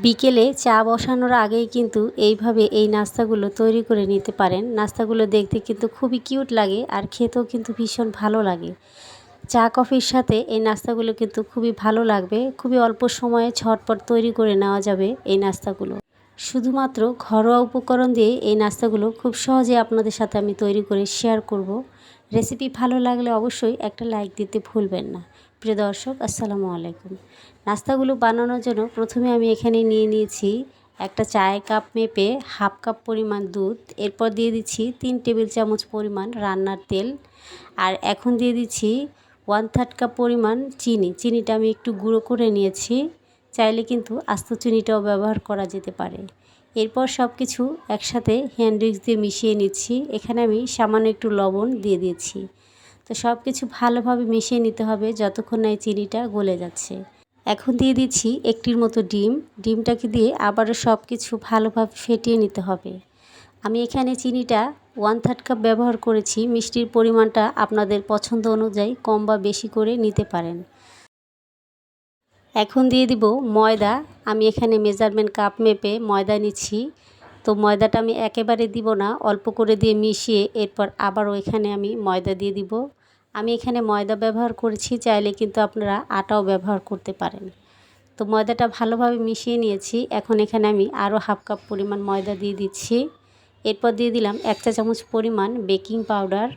বিকেলে চা বসানোর আগেই কিন্তু এইভাবে এই নাস্তাগুলো তৈরি করে নিতে পারেন। নাস্তাগুলো দেখতে কিন্তু খুবই কিউট লাগে আর খেতেও কিন্তু ভীষণ ভালো লাগে। চা, কফির সাথে এই নাস্তাগুলো কিন্তু খুবই ভালো লাগবে। খুবই অল্প সময়ে ঝটপট তৈরি করে নেওয়া যাবে এই নাস্তাগুলো। শুধুমাত্র ঘরোয়া উপকরণ দিয়ে এই নাস্তাগুলো খুব সহজে আপনাদের সাথে আমি তৈরি করে শেয়ার করব। রেসিপি ভালো লাগলে অবশ্যই একটা লাইক দিতে ভুলবেন না। প্রিয় দর্শক, আসসালামু আলাইকুম। নাস্তাগুলো বানানোর জন্য প্রথমে আমি এখানে নিয়ে নিয়েছি একটা চায়ের কাপ মেপে হাফ কাপ পরিমাণ দুধ, এরপর দিয়ে দিচ্ছি তিন টেবিল চামচ পরিমাণ রান্নার তেল, আর এখন দিয়ে দিচ্ছি ওয়ান থার্ড কাপ পরিমাণ চিনি। চিনিটা আমি একটু গুঁড়ো করে নিয়েছি, চাইলে কিন্তু আস্ত চিনিটাও ব্যবহার করা যেতে পারে। এরপর সব কিছু একসাথে হ্যান্ড দিয়ে মিশিয়ে নিচ্ছি। এখানে আমি সামান্য একটু লবণ দিয়ে দিয়েছি। তো সব কিছু ভালোভাবে মিশিয়ে নিতে হবে যতক্ষণ না এই চিনিটা গলে যাচ্ছে। এখন দিয়ে দিচ্ছি একটির মতো ডিম। ডিমটাকে দিয়ে আবারও সব কিছু ভালোভাবে ফেটিয়ে নিতে হবে। আমি এখানে চিনিটা ওয়ান থার্ড কাপ ব্যবহার করেছি। মিষ্টির পরিমাণটা আপনাদের পছন্দ অনুযায়ী কম বা বেশি করে নিতে পারেন। এখন দিয়ে দিব ময়দা। আমি এখানে মেজারমেন্ট কাপ মেপে ময়দা নিচ্ছি। তো ময়দাটা আমি একেবারে দিব না। অল্প করে দিয়ে মিশিয়ে এরপর আবারও এখানে আমি ময়দা দিয়ে দিব। আমি এখানে ময়দা ব্যবহার করেছি, চাইলে কিন্তু আপনারা আটাও ব্যবহার করতে পারেন। তো ময়দাটা ভালোভাবে মিশিয়ে নিয়েছি। এখন এখানে আমি আরও হাফ কাপ পরিমাণ ময়দা দিয়ে দিচ্ছি। এরপর দিয়ে দিলাম এক চা চামচ পরিমাণ বেকিং পাউডার।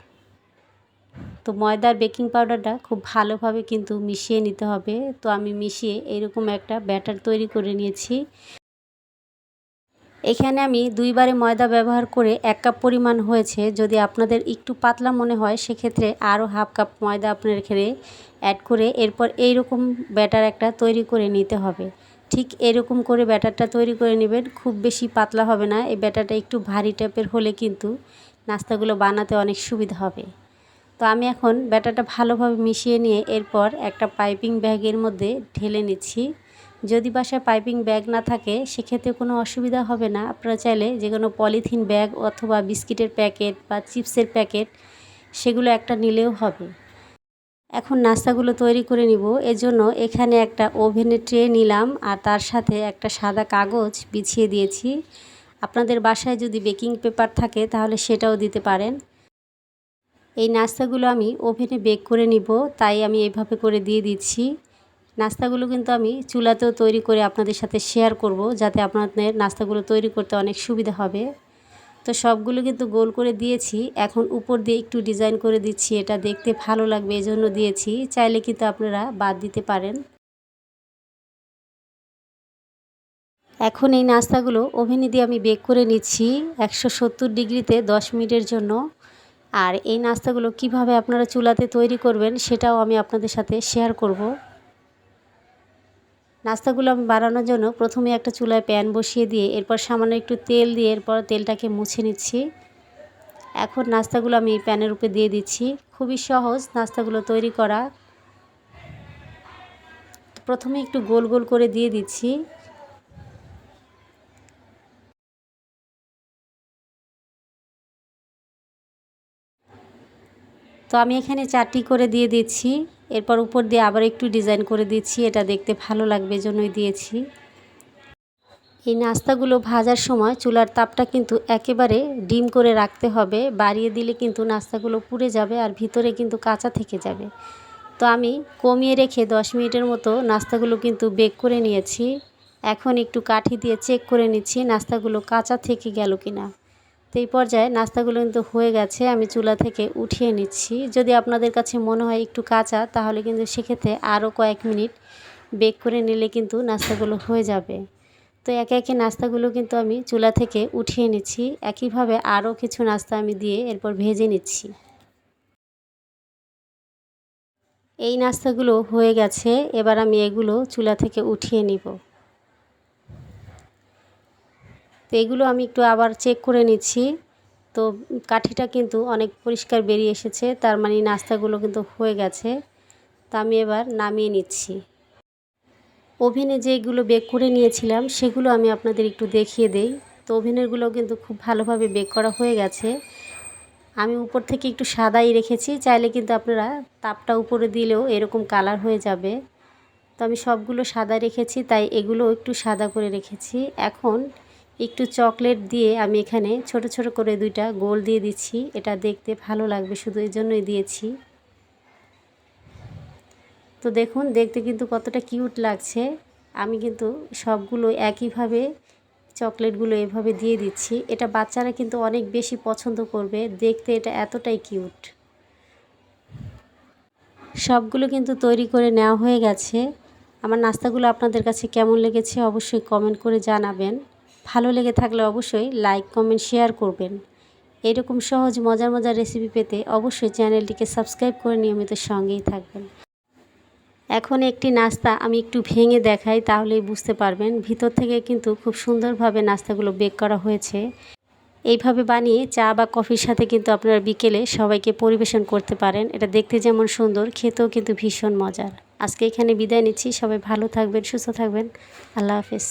তো ময়দার বেকিং পাউডারটা খুব ভালোভাবে কিন্তু মিশিয়ে নিতে হবে। তো আমি মিশিয়ে এরকম একটা ব্যাটার তৈরি করে নিয়েছি। এখানে আমি দুইবারে ময়দা ব্যবহার করে এক কাপ পরিমাণ হয়েছে। যদি আপনাদের একটু পাতলা মনে হয়, সেক্ষেত্রে আরও হাফ কাপ ময়দা আপনার এখানে অ্যাড করে এরপর এইরকম ব্যাটার একটা তৈরি করে নিতে হবে। ঠিক এরকম করে ব্যাটারটা তৈরি করে নেবেন, খুব বেশি পাতলা হবে না। এই ব্যাটারটা একটু ভারী টাইপের হলে কিন্তু নাস্তাগুলো বানাতে অনেক সুবিধা হবে। তো আমি এখন ব্যাটারটা ভালোভাবে মিশিয়ে নিয়ে এরপর একটা পাইপিং ব্যাগের মধ্যে ঢেলে নিচ্ছি। যদি বাসায় পাইপিং ব্যাগ না থাকে, সেক্ষেত্রে কোনো অসুবিধা হবে না। আপনারা চাইলে যে কোনো পলিথিন ব্যাগ অথবা বিস্কিটের প্যাকেট বা চিপসের প্যাকেট সেগুলো একটা নিলেও হবে। এখন নাস্তাগুলো তৈরি করে নিব। এজন্য এখানে একটা ওভেনের ট্রে নিলাম আর তার সাথে একটা সাদা কাগজ বিছিয়ে দিয়েছি। আপনাদের বাসায় যদি বেকিং পেপার থাকে, তাহলে সেটাও দিতে পারেন। এই নাস্তাগুলো আমি ওভেনে বেক করে নিব, তাই আমি এইভাবে করে দিয়ে দিচ্ছি। নাস্তাগুলো কিন্তু আমি চুলাতেও তৈরি করে আপনাদের সাথে শেয়ার করব যাতে আপনাদের নাস্তাগুলো তৈরি করতে অনেক সুবিধা হবে। তো সবগুলো কিন্তু গোল করে দিয়েছি। এখন উপর দিয়ে একটু ডিজাইন করে দিচ্ছি। এটা দেখতে ভালো লাগবে, এজন্য দিয়েছি। চাইলে কিন্তু আপনারা বাদ দিতে পারেন। এখন এই নাস্তাগুলো ওভেনে দিয়ে আমি বেক করে নিচ্ছি একশো সত্তর ডিগ্রিতে দশ মিনিটের জন্য। আর এই নাস্তাগুলো কীভাবে আপনারা চুলাতে তৈরি করবেন সেটাও আমি আপনাদের সাথে শেয়ার করব। নাস্তাগুলো আমি বানানোর জন্য প্রথমে একটা চুলায় প্যান বসিয়ে দিয়ে এরপর সামান্য একটু তেল দিয়ে এরপর তেলটাকে মুছে নিচ্ছি। এখন নাস্তাগুলো আমি প্যানের উপরে দিয়ে দিচ্ছি। খুবই সহজ নাস্তাগুলো তৈরি করা। প্রথমে একটু গোল গোল করে দিয়ে দিচ্ছি। তো আমি এখানে চারটি করে দিয়ে দিচ্ছি। এরপর উপর দিয়ে আবার একটু ডিজাইন করে দিচ্ছি। এটা দেখতে ভালো লাগবে জন্যই দিয়েছি। এই নাস্তাগুলো ভাজার সময় চুলার তাপটা কিন্তু একেবারে ডিম করে রাখতে হবে। বাড়িয়ে দিলে কিন্তু নাস্তাগুলো পুড়ে যাবে আর ভিতরে কিন্তু কাঁচা থেকে যাবে। তো আমি কমিয়ে রেখে দশ মিনিটের মতো নাস্তাগুলো কিন্তু বেক করে নিয়েছি। এখন একটু কাঠি দিয়ে চেক করে নিচ্ছি নাস্তাগুলো কাঁচা থেকে গেল কিনা। তো এই পর্যায়ে নাস্তাগুলো কিন্তু হয়ে গেছে, আমি চুলা থেকে উঠিয়ে নিচ্ছি। যদি আপনাদের কাছে মনে হয় একটু কাঁচা, তাহলে কিন্তু সেক্ষেত্রে আরও কয়েক মিনিট বেক করে নিলে কিন্তু নাস্তাগুলো হয়ে যাবে। তো একে একে নাস্তাগুলো কিন্তু আমি চুলা থেকে উঠিয়ে নিচ্ছি। একইভাবে আরও কিছু নাস্তা আমি দিয়ে এরপর ভেজে নিচ্ছি। এই নাস্তাগুলো হয়ে গেছে, এবার আমি এগুলো চুলা থেকে উঠিয়ে নিব। তো এগুলো আমি একটু আবার চেক করে নিচ্ছি। তো কাঠিটা কিন্তু অনেক পরিষ্কার বেরিয়ে এসেছে, তার মানে নাস্তাগুলো কিন্তু হয়ে গেছে। তা আমি এবার নামিয়ে নিচ্ছি। ওভেনে যেগুলো বেক করে নিয়েছিলাম, সেগুলো আমি আপনাদের একটু দেখিয়ে দেই। তো ওভেনেরগুলো কিন্তু খুব ভালোভাবে বেক করা হয়ে গেছে। আমি উপর থেকে একটু সাদাই রেখেছি, চাইলে কিন্তু আপনারা তাপটা উপরে দিলেও এরকম কালার হয়ে যাবে। তো আমি সবগুলো সাদা রেখেছি, তাই এগুলো একটু সাদা করে রেখেছি। এখন একটু চকলেট দিয়ে আমি এখানে ছোট ছোট করে দুইটা গোল দিয়ে দিচ্ছি। এটা দেখতে ভালো লাগবে, শুধু এই জন্যই দিয়েছি। তো দেখুন, দেখতে কিন্তু কতটা কিউট লাগছে। আমি কিন্তু সবগুলো একইভাবে চকলেটগুলো এভাবে দিয়ে দিচ্ছি। এটা বাচ্চারা কিন্তু অনেক বেশি পছন্দ করবে। দেখতে এটা এতটাই কিউট। সবগুলো কিন্তু তৈরি করে নেওয়া হয়ে গেছে। আমার নাস্তাগুলো আপনাদের কাছে কেমন লেগেছে অবশ্যই কমেন্ট করে জানাবেন। ভালো লেগে থাকলে অবশ্যই লাইক কমেন্ট শেয়ার করবেন। এরকম সহজ, মজার মজার রেসিপি পেতে অবশ্যই চ্যানেলটিকে সাবস্ক্রাইব করে নিয়মিত সঙ্গেই থাকবেন। এখন একটি নাস্তা আমি একটু ভেঙে দেখাই, তাহলেই বুঝতে পারবেন। ভিতর থেকে কিন্তু খুব সুন্দরভাবে নাস্তাগুলো বেক করা হয়েছে। এইভাবে বানিয়ে চা বা কফির সাথে কিন্তু আপনারা বিকেলে সবাইকে পরিবেশন করতে পারেন। এটা দেখতে যেমন সুন্দর, খেতেও কিন্তু ভীষণ মজার। আজকে এখানে বিদায় নিচ্ছি। সবাই ভালো থাকবেন, সুস্থ থাকবেন। আল্লাহ হাফেজ।